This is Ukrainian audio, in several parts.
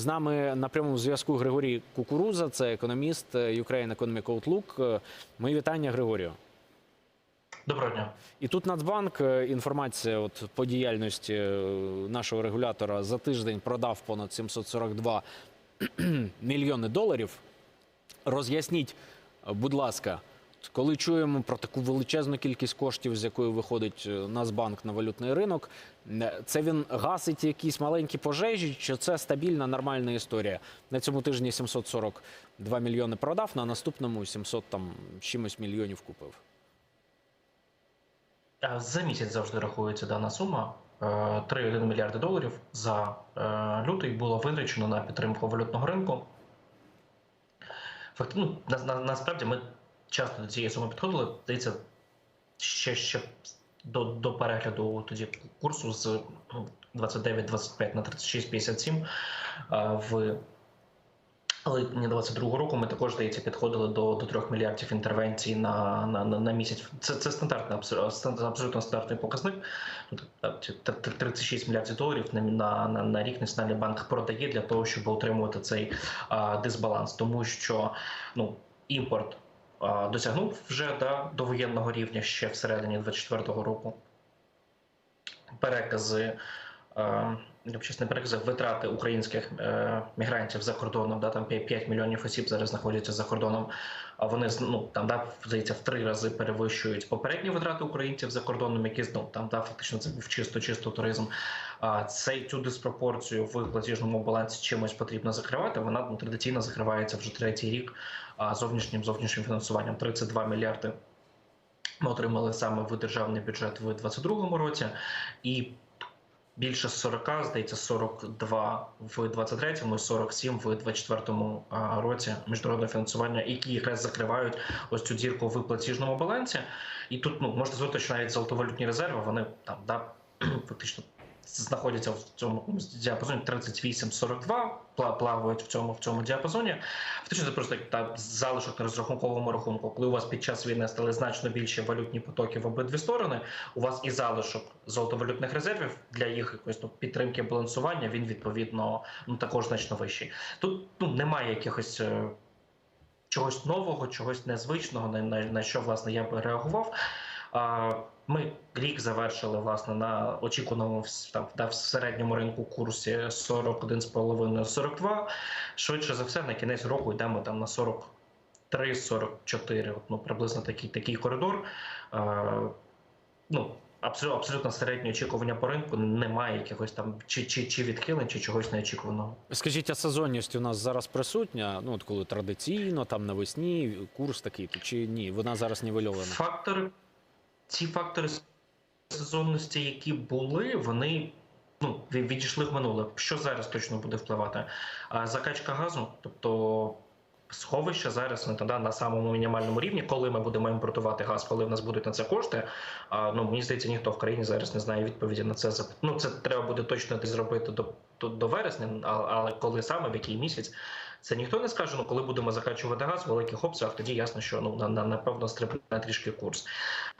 З нами на прямому зв'язку Григорій Кукуруза, це економіст е, Ukraine Economic Outlook. Е, Мої вітання, Григорію. Доброго дня. І тут Нацбанк, е, інформація от по діяльності нашого регулятора за тиждень продав понад 742 мільйони доларів. Роз'ясніть, будь ласка, коли чуємо про таку величезну кількість коштів, з якою виходить е, Нацбанк на валютний ринок, е, це він гасить якісь маленькі пожежі, чи це стабільна нормальна історія? На цьому тижні 742 мільйони продав, на наступному 700 там чимось мільйонів купив. Е, За місяць завжди рахується дана сума. Е, 3,1 мільярди доларів за е, лютий було витрачено на підтримку валютного ринку. Факт, ну, на, на, насправді ми часто до цієї суми підходили. Здається, ще, ще до, до перегляду тоді курсу з ну, 29-25 на 36-57 е, в липні 22 року ми також здається підходили до, до 3 мільярдів інтервенцій на, на, на, на місяць. Це, це стандартний абсо- абсолютно стандартний показник. Ну, так, т- т- т- 36 мільярдів доларів на, на, на, рік Національний банк продає для того, щоб утримувати цей а, дисбаланс, тому що ну імпорт досягнув вже да, до воєнного рівня ще всередині 24 року. Перекази. е, б чесно, перекази витрати українських е, мігрантів за кордоном, да, там 5 мільйонів осіб зараз знаходяться за кордоном, а вони ну, там, да, здається, в три рази перевищують попередні витрати українців за кордоном, які ну, там да, фактично це був чисто чисто туризм. А цей цю диспропорцію в платіжному балансі чимось потрібно закривати. Вона ну, традиційно закривається вже третій рік а, зовнішнім зовнішнім фінансуванням 32 мільярди. Ми отримали саме в державний бюджет в 2022 році, і більше 40, здається, 42 в 23-му і 47 в 24-му році міжнародного фінансування, які якраз закривають ось цю дірку в платіжному балансі. І тут ну можна звати, що навіть золотовалютні резерви вони там да фактично знаходяться в цьому діапазоні 38-42, пла- плавають в цьому в цьому діапазоні. Фактично це просто та залишок на розрахунковому рахунку. Коли у вас під час війни стали значно більші валютні потоки в обидві сторони, у вас і залишок золотовалютних резервів для їх якоїсь ну, підтримки балансування. Він відповідно ну також значно вищий. Тут ну немає якихось. е, Чогось нового, чогось незвичного, на, на, на що власне я би реагував. Ми рік завершили власне на очікуваному там да, в середньому ринку курсі 41,5-42. Швидше за все, на кінець року йдемо там на 43-44, ну приблизно такий такий коридор. А, ну, абсолютно, абсолютно середнє очікування по ринку немає якихось там чи, чи, чи відхилень, чи чогось неочікуваного. Скажіть, а сезонність у нас зараз присутня? Ну, от коли традиційно, там навесні курс такий, чи ні? Вона зараз нівельована? Фактори, ці фактори сезонності, які були, вони ну, відійшли в минуле. Що зараз точно буде впливати? Закачка газу, тобто сховища зараз ну, да, на самому мінімальному рівні, коли ми будемо імпортувати газ, коли в нас будуть на це кошти. Ну, мені здається, ніхто в країні зараз не знає відповіді на це. Ну, це треба буде точно зробити до, до, до вересня, але коли саме, в який місяць. Це ніхто не скаже, ну коли будемо закачувати газ в великих обсягах, тоді ясно, що ну на напевно стрибне трішки курс.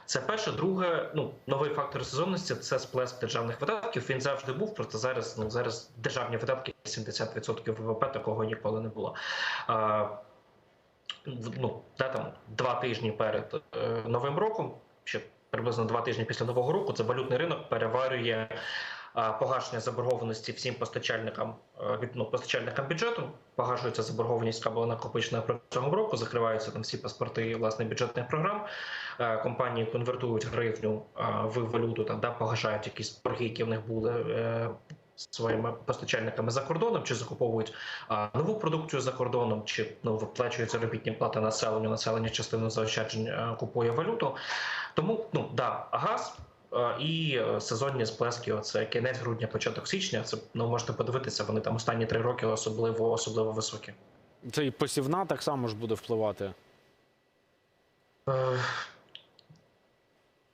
Це перше. Друге, ну новий фактор сезонності це сплеск державних видатків. Він завжди був. Просто зараз ну зараз державні видатки 70% ВВП такого ніколи не було. А, ну да, там два тижні перед е, новим роком, ще приблизно два тижні після нового року, це валютний ринок переварює. А, Погашення заборгованості всім постачальникам е, від ну, постачальникам бюджету погашується заборгованість, яка була накопичена протягом року. Закриваються там всі паспорти власне бюджетних програм. Е, Компанії конвертують гривню е, в валюту, там да погашають якісь борги, які в них були своїми постачальниками за кордоном, чи закуповують а, нову продукцію за кордоном, чи ну виплачують заробітні плати населенню. Населення частину заощаджень е, купує валюту. Тому ну да, газ. Е, І е, сезонні сплески, оце кінець грудня, початок січня. Це ну можете подивитися. Вони там останні три роки особливо особливо високі. Це і посівна так само ж буде впливати. Е,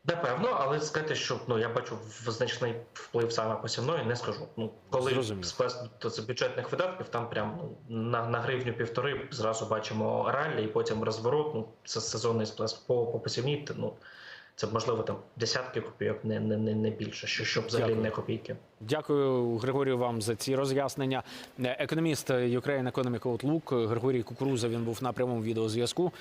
Напевно, але сказати, що ну я бачу значний вплив саме посівної, не скажу. Ну коли то це бюджетних видатків, там прям ну, на, на гривню півтори зразу бачимо раллі, і потім розворот. Ну це сезонний сплеск по, по посівній. Ну Це можливо там десятки копійок, не, не, не, не більше, що щоб взагалі Дякую. не копійки. Дякую, Григорію, вам за ці роз'яснення. Е, Економіст Ukraine Economic Outlook Григорій Кукуруза. Він був на прямому відеозв'язку.